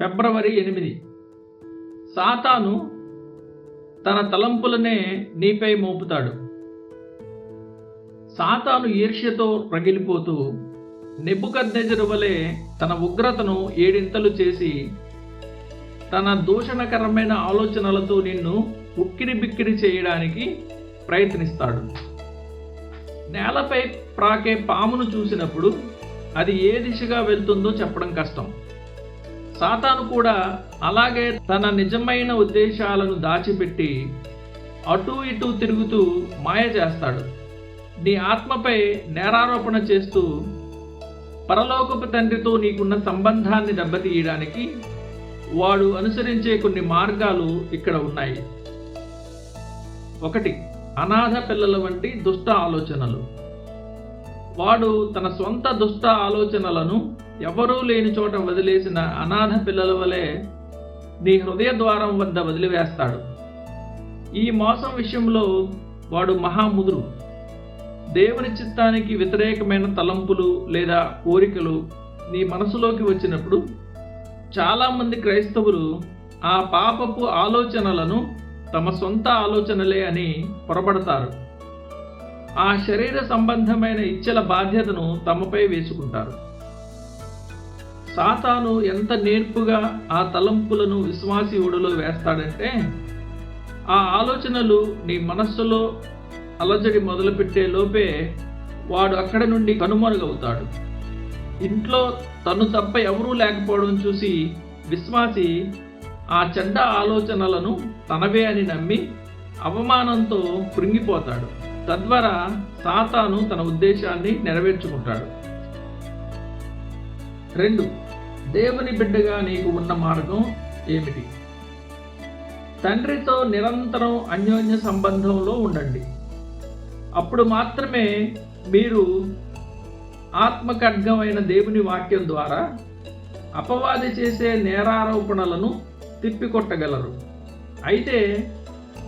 ఫిబ్రవరి ఎనిమిది. సాతాను తన తలంపులనే నీపై మోపుతాడు. సాతాను ఈర్ష్యతో రగిలిపోతూ నెబ్బుకద్దెజరు వలె తన ఉగ్రతను ఏడింతలు చేసి తన దూషణకరమైన ఆలోచనలతో నిన్ను ఉక్కిరి బిక్కిరి చేయడానికి ప్రయత్నిస్తాడు. నేలపై ప్రాకే పామును చూసినప్పుడు అది ఏ దిశగా వెళ్తుందో చెప్పడం కష్టం. సాతాను కూడా అలాగే తన నిజమైన ఉద్దేశాలను దాచిపెట్టి అటూ ఇటూ తిరుగుతూ మాయ చేస్తాడు. నీ ఆత్మపై నేరారోపణ చేస్తూ పరలోకపు తండ్రితో నీకున్న సంబంధాన్ని దెబ్బతీయడానికి వాడు అనుసరించే కొన్ని మార్గాలు ఇక్కడ ఉన్నాయి. ఒకటి అనాథ పిల్లల వంటి దుష్ట ఆలోచనలు. వాడు తన సొంత దుష్ట ఆలోచనలను ఎవరూ లేని చోట వదిలేసిన అనాథ పిల్లల వలె నీ హృదయ ద్వారం వద్ద వదిలివేస్తాడు. ఈ మోసం విషయంలో వాడు మహాముదురు. దేవుని చిత్తానికి వ్యతిరేకమైన తలంపులు లేదా కోరికలు నీ మనసులోకి వచ్చినప్పుడు చాలామంది క్రైస్తవులు ఆ పాపపు ఆలోచనలను తమ సొంత ఆలోచనలే అని పొరపడతారు ఆ శరీర సంబంధమైన ఇచ్చల బాధ్యతను తమపై వేసుకుంటారు. సాతాను ఎంత నేర్పుగా ఆ తలంపులను విశ్వాసి ఒడిలో వేస్తాడంటే ఆ ఆలోచనలు నీ మనస్సులో అలజడి మొదలుపెట్టే లోపే వాడు అక్కడ నుండి కనుమరుగవుతాడు. ఇంట్లో తను తప్ప ఎవరూ లేకపోవడం చూసి విశ్వాసి ఆ చెడ్డ ఆలోచనలను తనవే అని నమ్మి అవమానంతో కృంగిపోతాడు. తద్వారా సాతాను తన ఉద్దేశాన్ని నెరవేర్చుకుంటాడు. రెండు దేవుని బిడ్డగా నీకు ఉన్న మార్గం ఏమిటి? తండ్రితో నిరంతరం అన్యోన్య సంబంధంలో ఉండండి. అప్పుడు మాత్రమే మీరు ఆత్మకడ్గమైన దేవుని వాక్యం ద్వారా అపవాది చేసే నేరారోపణలను తిప్పికొట్టగలరు. అయితే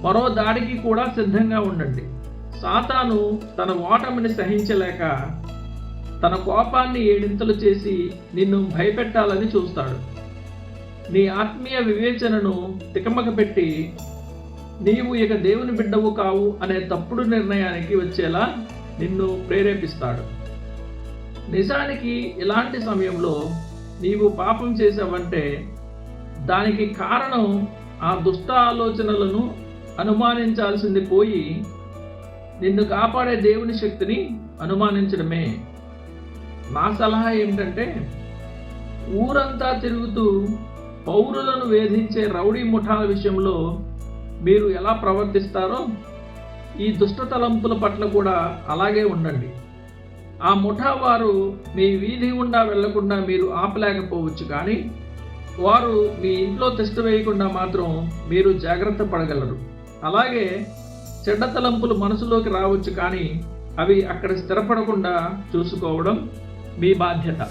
మరో దాడికి కూడా సిద్ధంగా ఉండండి. సాతాను తన ఓటమిని సహించలేక తన కోపాన్ని ఏడింతలు చేసి నిన్ను భయపెట్టాలని చూస్తాడు. నీ ఆత్మీయ వివేచనను తికమకపెట్టి నీవు ఇక దేవుని బిడ్డవు కావు అనే తప్పుడు నిర్ణయానికి వచ్చేలా నిన్ను ప్రేరేపిస్తాడు. నిజానికి ఇలాంటి సమయంలో నీవు పాపం చేసావంటే దానికి కారణం ఆ దుష్ట ఆలోచనలను అనుమానించాల్సింది పోయి నిన్ను కాపాడే దేవుని శక్తిని అనుమానించడమే. నా సలహా ఏమిటంటే ఊరంతా తిరుగుతూ పౌరులను వేధించే రౌడీ ముఠాల విషయంలో మీరు ఎలా ప్రవర్తిస్తారో ఈ దుష్ట తలంపుల పట్ల కూడా అలాగే ఉండండి. ఆ ముఠా వారు మీ వీధి గుండా వెళ్ళకుండా మీరు ఆపలేకపోవచ్చు కానీ వారు మీ ఇంట్లో తిష్ట వేయకుండా మాత్రం మీరు జాగ్రత్త పడగలరు. అలాగే చెడ్డ తలంపులు మనసులోకి రావచ్చు కానీ అవి అక్కడ స్థిరపడకుండా చూసుకోవడం बाध्यता।